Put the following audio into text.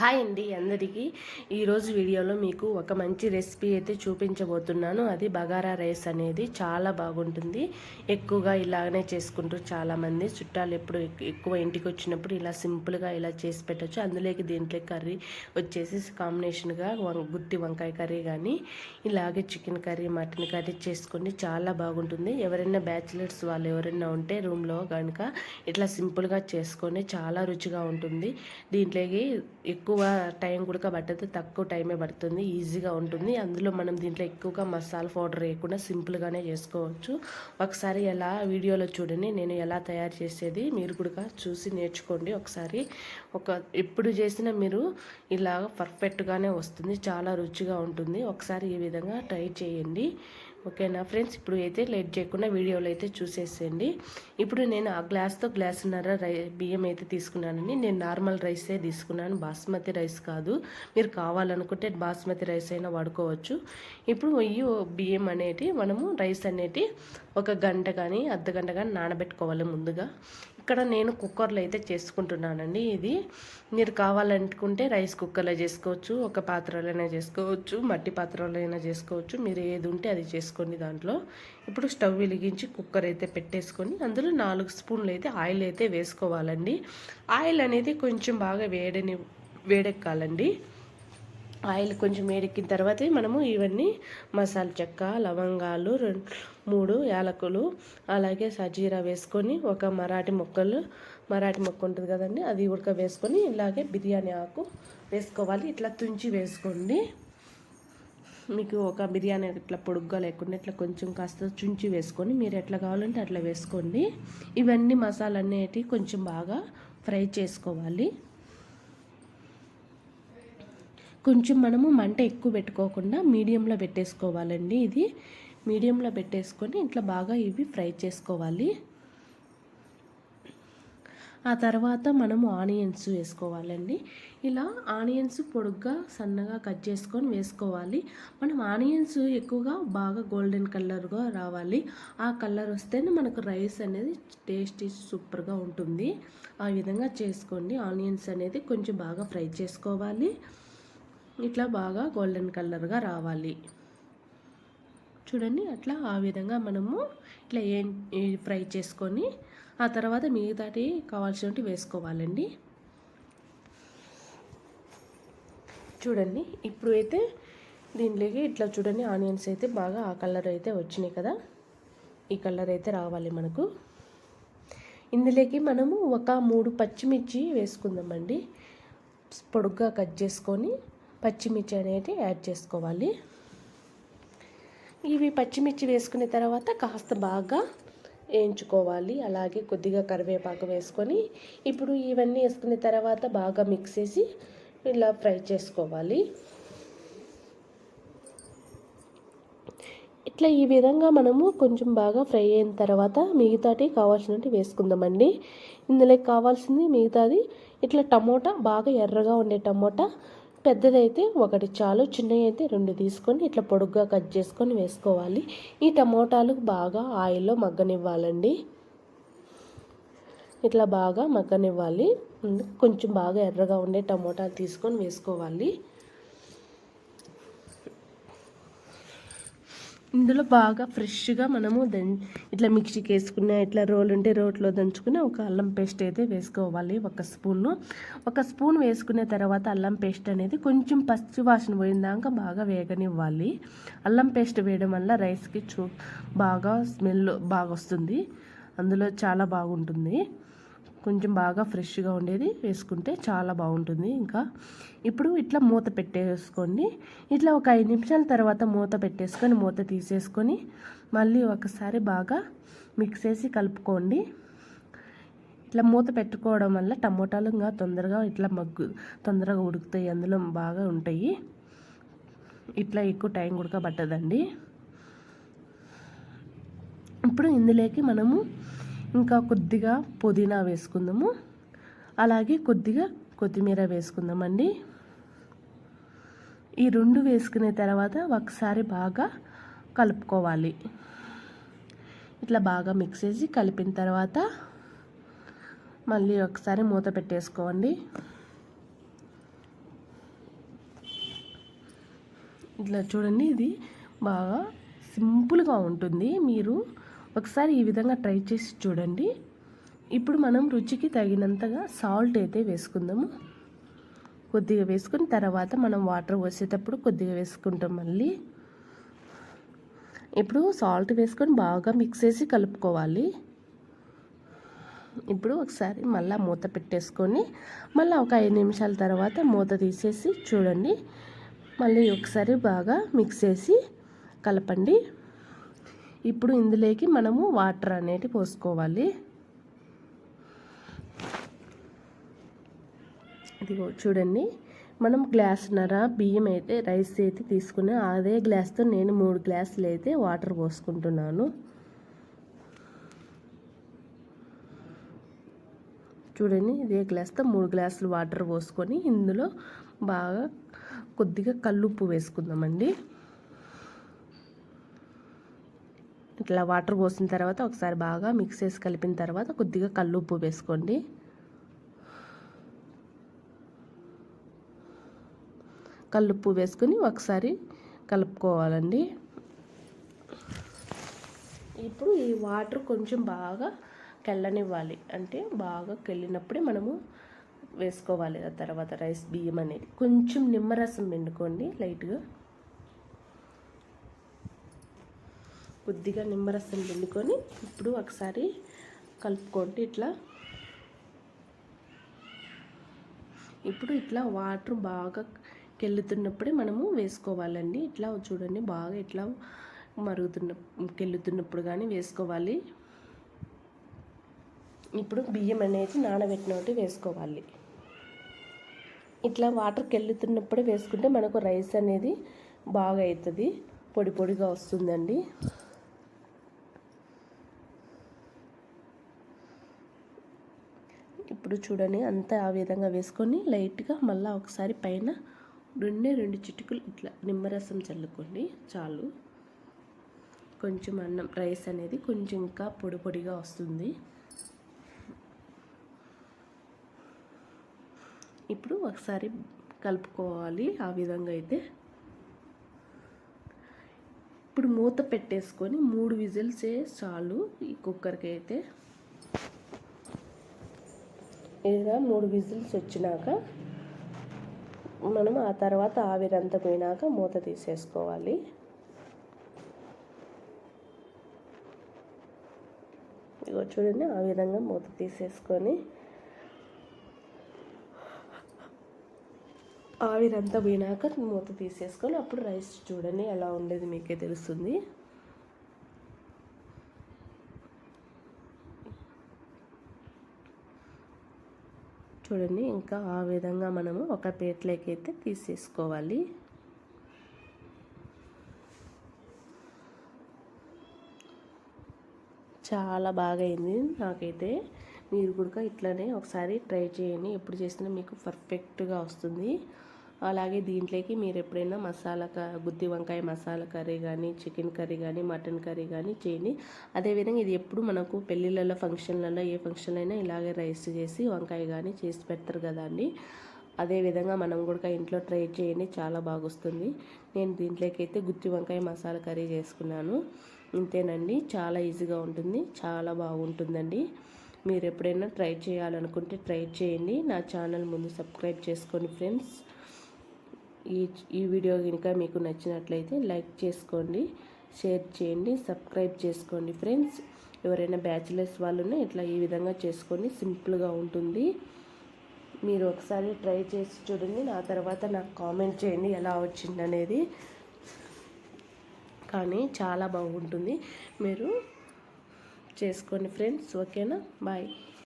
Hi అండి అందరికీ. ఈరోజు వీడియోలో మీకు ఒక మంచి రెసిపీ అయితే చూపించబోతున్నాను. అది బగారా రైస్ అనేది చాలా బాగుంటుంది. ఎక్కువగా ఇలాగనే చేసుకుంటారు చాలామంది చుట్టాలు ఎప్పుడు ఎక్కువ ఇంటికి వచ్చినప్పుడు ఇలా సింపుల్గా ఇలా చేసి పెట్టచ్చు. అందులోకి దీంట్లో కర్రీ వచ్చేసి కాంబినేషన్గా వం గుత్తి వంకాయ కర్రీ కానీ ఇలాగే చికెన్ కర్రీ మటన్ కర్రీ చేసుకుని చాలా బాగుంటుంది. ఎవరైనా బ్యాచిలర్స్ వాళ్ళు ఎవరైనా ఉంటే రూమ్లో కనుక ఇట్లా సింపుల్గా చేసుకొని చాలా రుచిగా ఉంటుంది. దీంట్లోకి ఎక్కువ టైం కూడా పట్టదు తక్కువ టైమే పడుతుంది ఈజీగా ఉంటుంది. అందులో మనం దీంట్లో ఎక్కువగా మసాలా పౌడర్ వేయకుండా సింపుల్గానే చేసుకోవచ్చు. ఒకసారి ఎలా వీడియోలో చూడండి నేను ఎలా తయారు చేసేది మీరు కూడా చూసి నేర్చుకోండి. ఒకసారి ఒక ఎప్పుడు చేసినా మీరు ఇలా పర్ఫెక్ట్గానే వస్తుంది చాలా రుచిగా ఉంటుంది. ఒకసారి ఈ విధంగా ట్రై చేయండి. ఓకేనా? ఫ్రెండ్స్ ఇప్పుడు అయితే లేట్ చేయకుండా వీడియోలో అయితే చూసేసేయండి. ఇప్పుడు నేను ఆ గ్లాస్తో గ్లాసున్నర రై బియ్యం అయితే తీసుకున్నానండి నేను నార్మల్ రైసే తీసుకున్నాను. బాస్మతి రైస్ కాదు. మీరు కావాలనుకుంటే బాస్మతి రైస్ అయినా వాడుకోవచ్చు. ఇప్పుడు ఈ బియ్యం అనేటి మనము రైస్ అనేటి ఒక గంట కానీ అర్ధ గంట కానీ నానబెట్టుకోవాలి ముందుగా. ఇక్కడ నేను కుక్కర్లో అయితే చేసుకుంటున్నానండి ఇది. మీరు కావాలనుకుంటే రైస్ కుక్కర్లో చేసుకోవచ్చు ఒక పాత్రలైనా చేసుకోవచ్చు మట్టి పాత్రలో అయినా చేసుకోవచ్చు. మీరు ఏది ఉంటే అది చేసుకోండి దాంట్లో. ఇప్పుడు స్టవ్ వెలిగించి కుక్కర్ అయితే పెట్టేసుకొని అందులో నాలుగు స్పూన్లు అయితే ఆయిల్ అయితే వేసుకోవాలండి. ఆయిల్ అనేది కొంచెం బాగా వేడని వేడెక్కాలండి. ఆయిల్ కొంచెం వేడెక్కిన తర్వాత మనము ఇవన్నీ మసాలా చెక్క లవంగాలు రెండు మూడు యాలకులు అలాగే సజీరా వేసుకొని ఒక మరాఠీ మొక్కలు మరాఠీ మొక్క ఉంటుంది కదండి అది ఉడక వేసుకొని ఇలాగే బిర్యానీ ఆకు వేసుకోవాలి. ఇట్లా తుంచి వేసుకోండి. మీకు ఒక బిర్యానీ ఇట్లా పొడుగ్గా లేకుండా ఇట్లా కొంచెం కాస్త చుంచి వేసుకొని మీరు ఎట్లా కావాలంటే అట్లా వేసుకోండి. ఇవన్నీ మసాలా అనేటివి కొంచెం బాగా ఫ్రై చేసుకోవాలి. కొంచెం మనము మంట ఎక్కువ పెట్టుకోకుండా మీడియంలో పెట్టేసుకోవాలండి ఇది. మీడియంలో పెట్టేసుకొని ఇట్లా బాగా ఇవి ఫ్రై చేసుకోవాలి. ఆ తర్వాత మనము ఆనియన్స్ వేసుకోవాలండి. ఇలా ఆనియన్స్ పొడుగ్గా సన్నగా కట్ చేసుకొని వేసుకోవాలి. మనం ఆనియన్స్ ఎక్కువగా బాగా గోల్డెన్ కలర్గా రావాలి. ఆ కలర్ వస్తేనే మనకు రైస్ అనేది టేస్టీ సూపర్గా ఉంటుంది. ఆ విధంగా చేసుకోండి. ఆనియన్స్ అనేది కొంచెం బాగా ఫ్రై చేసుకోవాలి. ఇట్లా బాగా గోల్డెన్ కలర్గా రావాలి. చూడండి అట్లా ఆ విధంగా మనము ఇట్లా ఏం ఫ్రై చేసుకొని ఆ తర్వాత మిగతాటి కావాల్సినవి వేసుకోవాలండి. చూడండి ఇప్పుడు అయితే దీంట్లోకి ఇట్లా చూడండి ఆనియన్స్ అయితే బాగా ఆ కలర్ అయితే వచ్చినాయి కదా. ఈ కలర్ అయితే రావాలి మనకు. ఇందులోకి మనము ఒక మూడు పచ్చిమిర్చి వేసుకుందామండి. పొడుగ్గా కట్ చేసుకొని పచ్చిమిర్చి అనేది యాడ్ చేసుకోవాలి. ఇవి పచ్చిమిర్చి వేసుకున్న తర్వాత కాస్త బాగా వేయించుకోవాలి. అలాగే కొద్దిగా కరివేపాకు వేసుకొని ఇప్పుడు ఇవన్నీ వేసుకున్న తర్వాత బాగా మిక్స్ చేసి ఇలా ఫ్రై చేసుకోవాలి. ఇట్లా ఈ విధంగా మనము కొంచెం బాగా ఫ్రై అయిన తర్వాత మిగతాటి కావాల్సినవి వేసుకుందామండి. ఇందులో కావాల్సింది మిగతాది. ఇట్లా టమోటా బాగా ఎర్రగా ఉండే టమోటా పెద్దదైతే ఒకటి చాలు చిన్నవి అయితే రెండు తీసుకొని ఇట్లా పొడుగ్గా కట్ చేసుకొని వేసుకోవాలి. ఈ టమోటాలు బాగా ఆయిల్లో మగ్గనివ్వాలండి. ఇట్లా బాగా మగ్గనివ్వాలి. కొంచెం బాగా ఎర్రగా ఉండే టమోటాలు తీసుకొని వేసుకోవాలి. ఇందులో బాగా ఫ్రెష్గా మనము దం ఇట్లా మిక్సీకి వేసుకున్న ఇట్లా రోల్ ఉంటే రోట్లో దంచుకుని ఒక అల్లం పేస్ట్ అయితే వేసుకోవాలి ఒక స్పూను. ఒక స్పూన్ వేసుకున్న తర్వాత అల్లం పేస్ట్ అనేది కొంచెం పచ్చి వాసన పోయిందాక బాగా వేగనివ్వాలి. అల్లం పేస్ట్ వేయడం వల్ల రైస్కి చూ బాగా స్మెల్ బాగా వస్తుంది అందులో చాలా బాగుంటుంది. కొంచెం బాగా ఫ్రెష్గా ఉండేది. వేసుకుంటే చాలా బాగుంటుంది ఇంకా. ఇప్పుడు ఇట్లా మూత పెట్టేసుకోండి ఇట్లా ఒక ఐదు నిమిషాల తర్వాత మూత పెట్టేసుకొని మూత తీసేసుకొని మళ్ళీ ఒకసారి బాగా మిక్స్ చేసి కలుపుకోండి. ఇట్లా మూత పెట్టుకోవడం వల్ల టమోటాలు ఇంకా తొందరగా ఇట్లా మగ్గు తొందరగా ఉడుకుతాయి. అందులో బాగా ఉంటాయి. ఇట్లా ఎక్కువ టైం ఉడకబట్టదండి. ఇప్పుడు ఇందులోకి మనము ఇంకా కొద్దిగా పుదీనా వేసుకుందాము. అలాగే కొద్దిగా కొత్తిమీర వేసుకుందామండి. ఈ రెండు వేసుకునే తర్వాత ఒకసారి బాగా కలుపుకోవాలి. ఇట్లా బాగా మిక్స్ చేసి కలిపిన తర్వాత మళ్ళీ ఒకసారి మూత పెట్టేసుకోండి. ఇట్లా చూడండి ఇది బాగా సింపుల్గా ఉంటుంది. మీరు ఒకసారి ఈ విధంగా ట్రై చేసి చూడండి. ఇప్పుడు మనం రుచికి తగినంతగా సాల్ట్ అయితే వేసుకుందాము. కొద్దిగా వేసుకుని తర్వాత మనం వాటర్ పోసేటప్పుడు కొద్దిగా వేసుకుంటాం మళ్ళీ. ఇప్పుడు సాల్ట్ వేసుకొని బాగా మిక్స్ చేసి కలుపుకోవాలి. ఇప్పుడు ఒకసారి మళ్ళీ మూత పెట్టేసుకొని మళ్ళీ ఒక ఐదు నిమిషాల తర్వాత మూత తీసేసి చూడండి. మళ్ళీ ఒకసారి బాగా మిక్స్ చేసి కలపండి. ఇప్పుడు ఇందులోకి మనము వాటర్ అనేటి పోసుకోవాలి. ఇదిగో చూడండి. మనం గ్లాసున్నర బియ్యం అయితే రైస్ అయితే తీసుకుని అదే గ్లాస్తో నేను మూడు గ్లాసులు అయితే వాటర్ పోసుకుంటున్నాను. చూడండి ఇదే గ్లాస్తో మూడు గ్లాసులు వాటర్ పోసుకొని ఇందులో బాగా కొద్దిగా కల్లుప్పు వేసుకుందామండి. ఇట్లా వాటర్ పోసిన తర్వాత ఒకసారి బాగా మిక్స్ చేసి కలిపిన తర్వాత కొద్దిగా కల్లుప్పు వేసుకోండి. కల్లుప్పు వేసుకొని ఒకసారి కలుపుకోవాలండి. ఇప్పుడు ఈ వాటర్ కొంచెం బాగా కెళ్ళనివ్వాలి. అంటే బాగా కెళ్ళినప్పుడే మనము వేసుకోవాలి. ఆ తర్వాత రైస్ బియ్యం అనేది. కొంచెం నిమ్మరసం పిండుకోండి లైట్గా. కొద్దిగా నిమ్మరసం పిండుకొని ఇప్పుడు ఒకసారి కలుపుకోండి ఇట్లా. ఇప్పుడు ఇట్లా వాటర్ బాగా కెళ్ళుతున్నప్పుడే మనము వేసుకోవాలండి. ఇట్లా చూడండి బాగా ఇట్లా మరుగుతున్న కెళ్ళుతున్నప్పుడు కానీ వేసుకోవాలి. ఇప్పుడు బియ్యం అనేది నానబెట్టినట్టు వేసుకోవాలి. ఇట్లా వాటర్ కెళ్ళుతున్నప్పుడే వేసుకుంటే మనకు రైస్ అనేది బాగా అవుతుంది పొడి పొడిగా వస్తుందండి. ఇప్పుడు చూడండి అంతా ఆ విధంగా వేసుకొని లైట్గా మళ్ళీ ఒకసారి పైన రెండే రెండు చిటుకులు ఇట్లా నిమ్మరసం చల్లుకోండి చాలు. కొంచెం అన్నం రైస్ అనేది కొంచెం ఇంకా పొడి పొడిగా వస్తుంది. ఇప్పుడు ఒకసారి కలుపుకోవాలి ఆ విధంగా అయితే. ఇప్పుడు మూత పెట్టేసుకొని మూడు విజిల్సే చాలు ఈ కుక్కర్కి అయితే. ఇలా మూడు విజిల్స్ వచ్చినాక మనం ఆ తర్వాత ఆవిరంతా పోయినాక మూత తీసేసుకోవాలి. ఇగో చూడండి ఆ విధంగా మూత తీసేసుకొని ఆవిరంతా పోయినాక మూత తీసేసుకొని అప్పుడు రైస్ చూడండి ఎలా ఉండేది మీకే తెలుస్తుంది. చూడండి ఇంకా ఆ విధంగా మనము ఒక ప్లేట్లోకి అయితే తీసేసుకోవాలి. చాలా బాగా అయింది నాకైతే మీరు కూడా ఇట్లానే ఒకసారి ట్రై చేయండి. ఎప్పుడు చేసినా మీకు పర్ఫెక్ట్గా వస్తుంది. అలాగే దీంట్లోకి మీరు ఎప్పుడైనా మసాలా గుత్తి వంకాయ మసాలా కర్రీ కానీ చికెన్ కర్రీ కానీ మటన్ కర్రీ కానీ చేయండి. అదేవిధంగా ఇది ఎప్పుడు మనకు పెళ్ళిళ్ళలో ఫంక్షన్లలో ఏ ఫంక్షన్ అయినా ఇలాగే రైస్ చేసి వంకాయ కానీ చేసి పెడతారు కదా అండి. అదేవిధంగా మనం కూడా ఇంట్లో ట్రై చేయండి చాలా బాగొస్తుంది. నేను దీంట్లోకి అయితే గుత్తి వంకాయ మసాలా కర్రీ చేసుకున్నాను. ఇంతేనండి. చాలా ఈజీగా ఉంటుంది చాలా బాగుంటుందండి. మీరు ఎప్పుడైనా ట్రై చేయాలనుకుంటే ట్రై చేయండి. నా ఛానల్ ముందు సబ్స్క్రైబ్ చేసుకోండి ఫ్రెండ్స్. ఈ ఈ వీడియో కనుక మీకు నచ్చినట్లయితే లైక్ చేసుకోండి షేర్ చేయండి సబ్స్క్రైబ్ చేసుకోండి ఫ్రెండ్స్. ఎవరైనా బ్యాచిలర్స్ వాళ్ళున్నా ఇట్లా ఈ విధంగా చేసుకొని సింపుల్గా ఉంటుంది. మీరు ఒకసారి ట్రై చేసి చూడండి నా తర్వాత నాకు కామెంట్ చేయండి ఎలా వచ్చింది అనేది. కానీ చాలా బాగుంటుంది. మీరు చేసుకోండి ఫ్రెండ్స్ ఓకేనా? బాయ్.